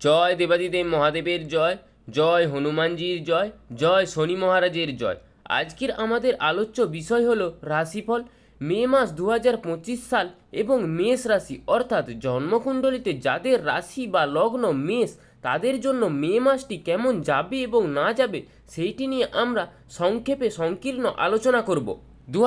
জয় দেবাদিদেব মহাদেবের জয় জয় হনুমানজির জয় জয় শনি মহারাজের জয়। আজকের আমাদের আলোচ্য বিষয় হলো রাশিফল। মে মাস দু সাল এবং মেষ রাশি, অর্থাৎ জন্মকুণ্ডলিতে যাদের রাশি বা লগ্ন মেষ, তাদের জন্য মে মাসটি কেমন যাবে এবং না যাবে, সেইটি নিয়ে আমরা সংক্ষেপে সংকীর্ণ আলোচনা করব। দু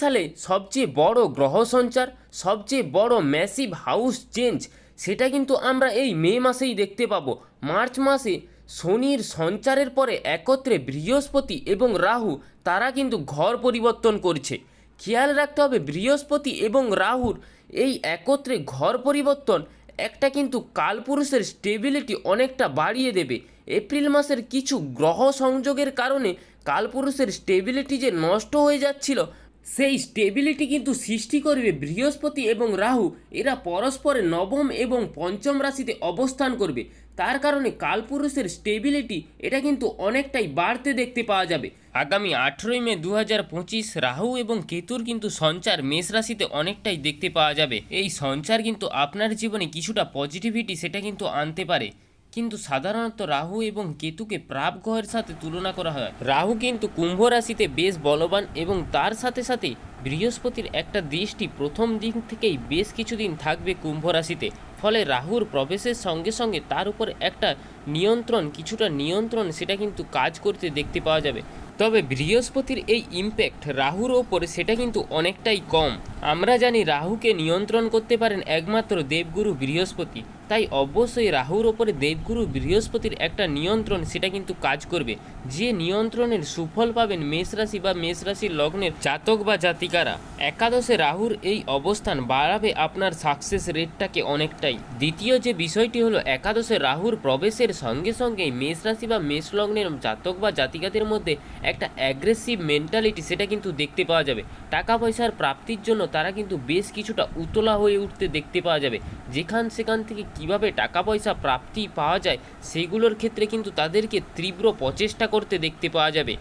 সালে সবচেয়ে বড় গ্রহ সঞ্চার, সবচেয়ে বড় ম্যাসিভ হাউস চেঞ্জ সেটা কিন্তু আমরা এই মে মাসেই দেখতে পাবো। মার্চ মাসে শনির সঞ্চারের পরে একত্রে বৃহস্পতি এবং রাহু, তারা কিন্তু ঘর পরিবর্তন করছে। খেয়াল রাখতে হবে, বৃহস্পতি এবং রাহুর এই একত্রে ঘর পরিবর্তন একটা কিন্তু কালপুরুষের স্টেবিলিটি অনেকটা বাড়িয়ে দেবে। এপ্রিল মাসের কিছু গ্রহ সংযোগের কারণে কালপুরুষের স্টেবিলিটি যে নষ্ট হয়ে যাচ্ছিল সেই স্টেবিলিটি কিন্তু সৃষ্টি করবে বৃহস্পতি এবং রাহু। এরা পরস্পরে নবম এবং পঞ্চম রাশিতে অবস্থান করবে। তার কারণে কালপুরুষের স্টেবিলিটি এটা কিন্তু অনেকটাই বাড়তে দেখতে পাওয়া যাবে। আগামী আঠেরোই মে দু হাজার পঁচিশ রাহু এবং কেতুর কিন্তু সঞ্চার মেষ রাশিতে অনেকটাই দেখতে পাওয়া যাবে। এই সঞ্চার কিন্তু আপনার জীবনে কিছুটা পজিটিভিটি সেটা কিন্তু আনতে পারে। কিন্তু সাধারণত রাহু এবং কেতুকে প্রাপ গ্রহের সাথে তুলনা করা হয়। রাহু কিন্তু কুম্ভ রাশিতে বেশ বলবান এবং তার সাথে সাথে বৃহস্পতির একটা দৃষ্টি প্রথম দিন থেকেই বেশ কিছুদিন থাকবে কুম্ভ রাশিতে। ফলে রাহুর প্রবেশের সঙ্গে সঙ্গে তার উপর একটা নিয়ন্ত্রণ, কিছুটা নিয়ন্ত্রণ সেটা কিন্তু কাজ করতে দেখতে পাওয়া যাবে। তবে বৃহস্পতির এই ইম্প্যাক্ট রাহুর ওপরে সেটা কিন্তু অনেকটাই কম। আমরা জানি রাহুকে নিয়ন্ত্রণ করতে পারেন একমাত্র দেবগুরু বৃহস্পতি। তাই অবশ্যই রাহুর ওপরে দেবগুরু বৃহস্পতির একটা নিয়ন্ত্রণ, সেটা কিন্তু কাজ করবে। যে নিয়ন্ত্রণের সুফল পাবেন মেষ রাশি বা মেষ রাশির লগ্নের জাতক বা জাতিকারা, একাদশে রাহুর এই অবস্থান বাড়াবে আপনার সাকসেস রেটটাকে অনেকটাই। দ্বিতীয় যে বিষয়টি হলো, একাদশে রাহুর প্রবেশের সঙ্গে সঙ্গেই মেষ রাশি বা মেষ লগ্নের জাতক বা জাতিকাদের মধ্যে একটা অ্যাগ্রেসিভ মেন্টালিটি সেটা কিন্তু দেখতে পাওয়া যাবে। টাকা পয়সার প্রাপ্তির জন্য তারা কিন্তু বেশ কিছুটা উতলা হয়ে উঠতে দেখতে পাওয়া যাবে। যেখান সেখান থেকে কীভাবে টাকা পয়সা প্রাপ্তি পাওয়া যায়, সেগুলোর ক্ষেত্রে কিন্তু তাদেরকে তীব্র প্রচেষ্টা করতে দেখতে পাওয়া যাবে।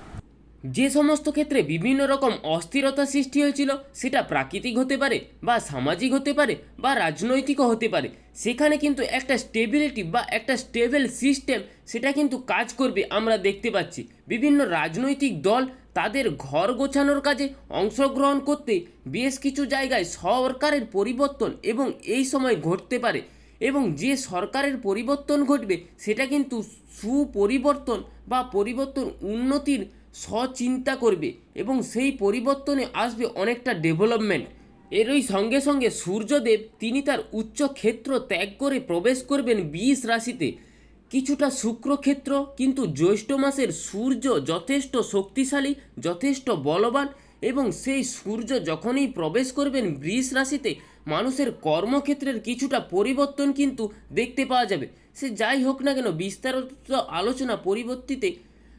যে সমস্ত ক্ষেত্রে বিভিন্ন রকম অস্থিরতা সৃষ্টি হয়েছিল, সেটা প্রাকৃতিক হতে পারে বা সামাজিক হতে পারে বা রাজনৈতিকও হতে পারে। সেখানে কিন্তু একটা স্টেবিলিটি বা একটা স্টেবল সিস্টেম সেটা কিন্তু কাজ করবে আমরা দেখতে পাচ্ছি। বিভিন্ন রাজনৈতিক দল তাদের ঘর গোছানোর কাজে অংশগ্রহণ করতে বেশ কিছু জায়গায় সরকারের পরিবর্তন এবং এই সময় ঘটতে পারে। এবং যে সরকারের পরিবর্তন ঘটবে, সেটা কিন্তু সুপরিবর্তন বা পরিবর্তন উন্নতির সচিন্তা করবে এবং সেই পরিবর্তনে আসবে অনেকটা ডেভেলপমেন্ট এরই সঙ্গে সঙ্গে সূর্যদেব তিনি তার উচ্চ ক্ষেত্র ত্যাগ করে প্রবেশ করবেন বিষ রাশিতে। কিছুটা শুক্রক্ষেত্র কিন্তু জ্যৈষ্ঠ মাসের সূর্য যথেষ্ট শক্তিশালী, যথেষ্ট বলবান এবং সেই সূর্য যখনই প্রবেশ করবেন বৃষ রাশিতে মানুষের কর্মক্ষেত্রের কিছুটা পরিবর্তন কিন্তু দেখতে পাওয়া যাবে। সে যাই হোক না কেন, বিস্তারিত আলোচনা পরিবর্তিতে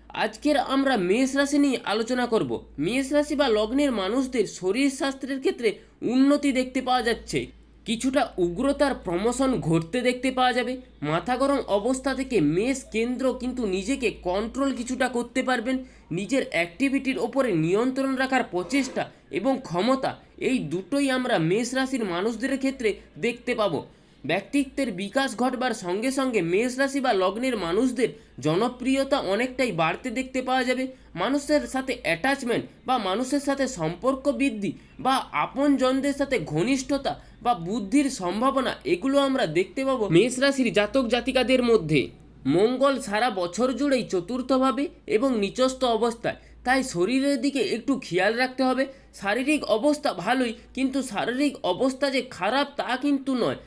আজকের আমরা মেষ রাশি নিয়ে আলোচনা করব। মেষ রাশি বা লগ্নের মানুষদের শরীর স্বাস্থ্যের ক্ষেত্রে উন্নতি দেখতে পাওয়া যাচ্ছে। কিছুটা উগ্রতার প্রমোশন ঘটতে দেখতে পাওয়া যাবে। মাথা গরম অবস্থা থেকে মেষ কেন্দ্র কিন্তু নিজেকে কন্ট্রোল কিছুটা করতে পারবেন। নিজের অ্যাক্টিভিটির ওপরে নিয়ন্ত্রণ রাখার প্রচেষ্টা এবং ক্ষমতা এই দুটোই আমরা মেষ রাশির মানুষদের ক্ষেত্রে দেখতে পাবো। ব্যক্তিত্বের বিকাশ ঘটবার সঙ্গে সঙ্গে মেষ রাশি বা লগ্নের মানুষদের জনপ্রিয়তা অনেকটাই বাড়তে দেখতে পাওয়া যাবে। মানুষের সাথে অ্যাটাচমেন্ট বা মানুষের সাথে সম্পর্ক বৃদ্ধি বা আপনজনদের সাথে ঘনিষ্ঠতা বা বুদ্ধির সম্ভাবনা, এগুলো আমরা দেখতে পাবো মেষ রাশির জাতক জাতিকাদের মধ্যে। মঙ্গল সারা বছর জুড়েই চতুর্থভাবে এবং নিচস্থ অবস্থায়। তাই শরীরের দিকে একটু খেয়াল রাখতে হবে। শারীরিক অবস্থা ভালোই, কিন্তু শারীরিক অবস্থা যে খারাপ তা কিন্তু নয়।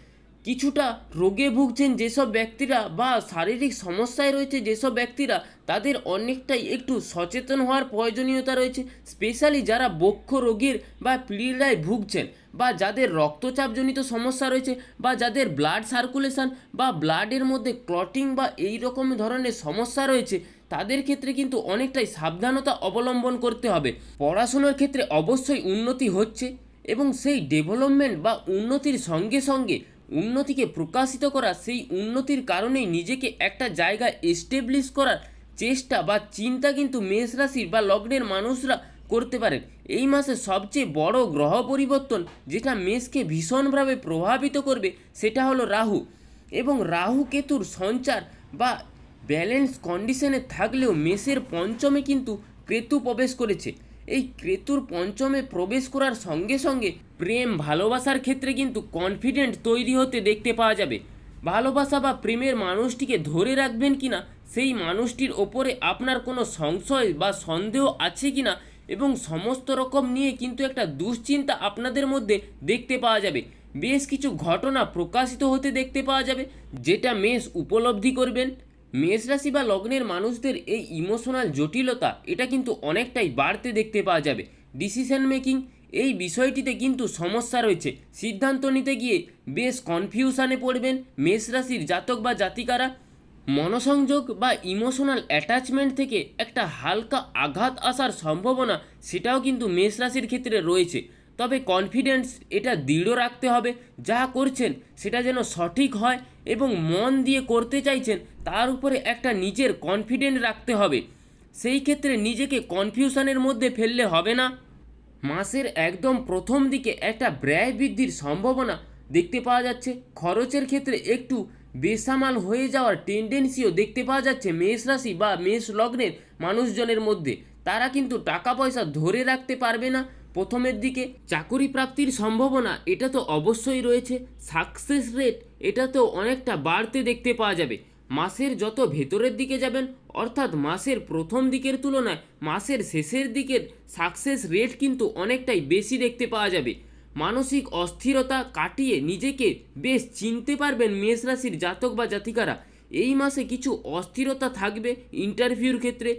কিছুটা রোগে ভুগছেন যেসব ব্যক্তিরা বা শারীরিক সমস্যায় রয়েছে যেসব ব্যক্তিরা, তাদের অনেকটাই একটু সচেতন হওয়ার প্রয়োজনীয়তা রয়েছে। স্পেশালি যারা বক্ষ রোগীর বা পীড়ায় ভুগছেন বা যাদের রক্তচাপজনিত সমস্যা রয়েছে বা যাদের ব্লাড সার্কুলেশন বা ব্লাডের মধ্যে ক্লটিং বা এই রকম ধরনের সমস্যা রয়েছে তাদের ক্ষেত্রে কিন্তু অনেকটাই সাবধানতা অবলম্বন করতে হবে। পড়াশোনার ক্ষেত্রে অবশ্যই উন্নতি হচ্ছে এবং সেই ডেভেলপমেন্ট বা উন্নতির সঙ্গে সঙ্গে উন্নতিকে প্রকাশিত করা, সেই উন্নতির কারণেই নিজেকে একটা জায়গায় এস্টাবলিশ করার চেষ্টা বা চিন্তা কিন্তু মেষ রাশির বা লগ্নের মানুষরা করতে পারেন। এই মাসে সবচেয়ে বড় গ্রহ পরিবর্তন যেটা মেষকে ভীষণভাবে প্রভাবিত করবে সেটা হলো রাহু। এবং রাহু কেতুর সঞ্চার বা ব্যালেন্স কন্ডিশনে থাকলেও মেষের পঞ্চমে কিন্তু ক্রেতু প্রবেশ করেছে। এই ক্রেতুর পঞ্চমে প্রবেশ করার সঙ্গে সঙ্গে প্রেম ভালোবাসার ক্ষেত্রে কিন্তু কনফিডেন্ট তৈরি হতে দেখতে পাওয়া যাবে। ভালোবাসা বা প্রেমের মানুষটিকে ধরে রাখবেন কিনা, সেই মানুষটির ওপরে আপনার কোনো সংশয় বা সন্দেহ আছে কিনা এবং সমস্ত রকম নিয়ে কিন্তু একটা দুশ্চিন্তা আপনাদের মধ্যে দেখতে পাওয়া যাবে। বেশ কিছু ঘটনা প্রকাশিত হতে দেখতে পাওয়া যাবে, যেটা মেষ উপলব্ধি করবেন। মেষ রাশি বা লগ্নের মানুষদের এই ইমোশনাল জটিলতা, এটা কিন্তু অনেকটাই বাড়তে দেখতে পাওয়া যাবে। ডিসিশন মেকিং এই বিষয়টিতে কিন্তু সমস্যা রয়েছে। সিদ্ধান্ত নিতে গিয়ে বেশ কনফিউশনে পড়বেন মেষ রাশির জাতক বা জাতিকারা। মনসংযোগ বা ইমোশনাল অ্যাটাচমেন্ট থেকে একটা হালকা আঘাত আসার সম্ভাবনা, সেটাও কিন্তু মেষ রাশির ক্ষেত্রে রয়েছে। তবে কনফিডেন্স এটা দৃঢ় রাখতে হবে। যা করছেন সেটা যেন সঠিক হয় এবং মন দিয়ে করতে চাইছেন, তার উপরে একটা নিজের কনফিডেন্ট রাখতে হবে। সেই ক্ষেত্রে নিজেকে কনফিউশনের মধ্যে ফেললে হবে না। মাসের একদম প্রথম দিকে একটা ব্যয় বৃদ্ধির সম্ভাবনা দেখতে পাওয়া যাচ্ছে। খরচের ক্ষেত্রে একটু বেসামাল হয়ে যাওয়ার টেন্ডেন্সিও দেখতে পাওয়া যাচ্ছে মেষ রাশি বা মেষ লগ্নের মানুষজনের মধ্যে। তারা কিন্তু টাকা পয়সা ধরে রাখতে পারবে না। প্রথমের দিকে চাকুরি প্রাপ্তির সম্ভাবনা, এটা তো অবশ্যই রয়েছে। সাকসেস রেট, এটা তো অনেকটা বাড়তে দেখতে পাওয়া যাবে। মাসের যত ভেতরের দিকে যাবেন, অর্থাৎ মাসের প্রথম দিকের তুলনায়, মাসের শেষের দিকের সাকসেস রেট কিন্তু অনেকটাই বেশি দেখতে পাওয়া যাবে। মানসিক অস্থিরতা কাটিয়ে নিজেকে বেশ চিনতে পারবেন মেষ রাশির জাতক বা জাতিকারা। এই মাসে কিছু অস্থিরতা থাকবে ইন্টারভিউর ক্ষেত্রে।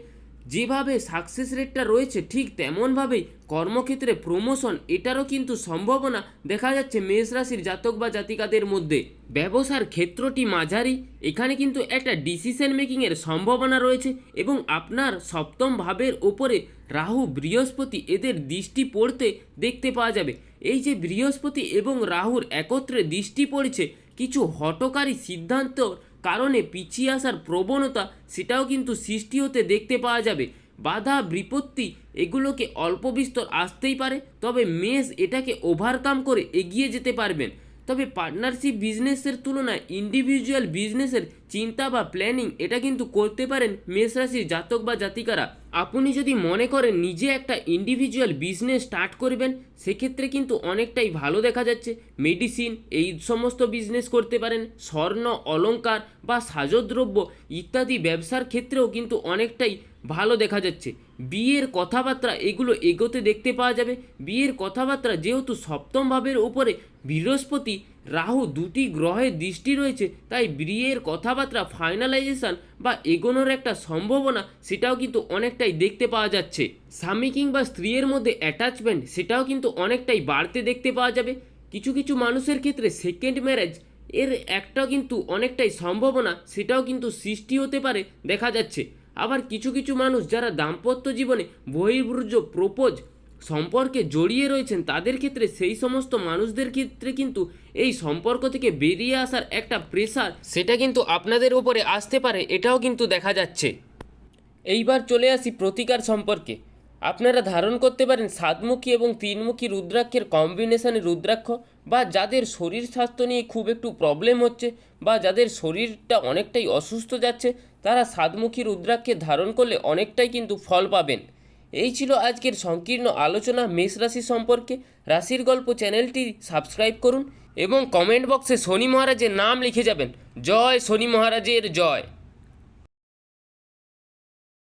যেভাবে সাকসেস রেটটা রয়েছে, ঠিক তেমনভাবেই কর্মক্ষেত্রে প্রমোশন এটারও কিন্তু সম্ভাবনা দেখা যাচ্ছে মেষ রাশির জাতক বা জাতিকাদের মধ্যে। ব্যবসার ক্ষেত্রটি মাঝারি, এখানে কিন্তু একটা ডিসিশন মেকিংয়ের সম্ভাবনা রয়েছে এবং আপনার সপ্তম ভাবের ওপরে রাহু, বৃহস্পতি এদের দৃষ্টি পড়তে দেখতে পাওয়া যাবে। এই যে বৃহস্পতি এবং রাহুর একত্রে দৃষ্টি পড়েছে, কিছু হটকারী সিদ্ধান্ত কারণে পিছিয়ে আসার প্রবণতা সেটাও কিন্তু সৃষ্টি হতে দেখতে পাওয়া যাবে। বাধা, বিপত্তি এগুলোকে অল্প বিস্তর আসতেই পারে, তবে মেষ এটাকে ওভারকাম করে এগিয়ে যেতে পারবেন। তবে পার্টনারশিপ বিজনেসের তুলনায় ইন্ডিভিজুয়াল বিজনেসের চিন্তা বা প্ল্যানিং এটা কিন্তু করতে পারেন মেষ রাশির জাতক বা জাতিকারা। আপনি যদি মনে করেন নিজে একটা ইন্ডিভিজুয়াল বিজনেস স্টার্ট করবেন, সেক্ষেত্রে কিন্তু অনেকটাই ভালো দেখা যাচ্ছে। মেডিসিন এই সমস্ত বিজনেস করতে পারেন, স্বর্ণ, অলংকার বা সাজদ্রব্য ইত্যাদি ব্যবসার ক্ষেত্রেও কিন্তু অনেকটাই ভালো দেখা যাচ্ছে। বিয়ের কথাবার্তা এগুলো এগোতে দেখতে পাওয়া যাবে। বিয়ের কথাবার্তা যেহেতু সপ্তম ভাবের ওপরে বৃহস্পতি, রাহু দুটি গ্রহের দৃষ্টি রয়েছে, তাই বিয়ের কথাবার্তা ফাইনালাইজেশন বা এগোনোর একটা সম্ভাবনা সেটাও কিন্তু অনেকটাই দেখতে পাওয়া যাচ্ছে। স্বামী কিংবা স্ত্রীর মধ্যে অ্যাটাচমেন্ট সেটাও কিন্তু অনেকটাই বাড়তে দেখতে পাওয়া যাবে। কিছু কিছু মানুষের ক্ষেত্রে সেকেন্ড ম্যারেজ এর একটা কিন্তু অনেকটাই সম্ভাবনা সেটাও কিন্তু সৃষ্টি হতে পারে, দেখা যাচ্ছে। আবার কিছু কিছু মানুষ যারা দাম্পত্য জীবনে বহির্ভূর্য, প্রপোজ সম্পর্কে জড়িয়ে রয়েছেন, তাদের ক্ষেত্রে সেই সমস্ত মানুষদের ক্ষেত্রে কিন্তু এই সম্পর্ক থেকে বেরিয়ে আসার একটা প্রেশার সেটা কিন্তু আপনাদের উপরে আসতে পারে, এটাও কিন্তু দেখা যাচ্ছে। এইবার চলে আসি প্রতিকার সম্পর্কে। আপনারা ধারণ করতে পারেন সাতমুখী এবং তিনমুখী রুদ্রাক্ষের কম্বিনেশনে রুদ্রাক্ষ বা যাদের শরীর স্বাস্থ্য নিয়ে খুব একটু প্রবলেম হচ্ছে বা যাদের শরীরটা অনেকটাই অসুস্থ যাচ্ছে তারা সাতমুখী রুদ্রাক্ষে ধারণ করলে অনেকটাই কিন্তু ফল পাবেন। এই ছিল আজকের সংকীর্ণ আলোচনা মেষ রাশি সম্পর্কে। রাশির গল্প চ্যানেলটি সাবস্ক্রাইব করুন এবং কমেন্ট বক্সে শনি মহারাজের নাম লিখে যাবেন। জয় শনি মহারাজের জয়।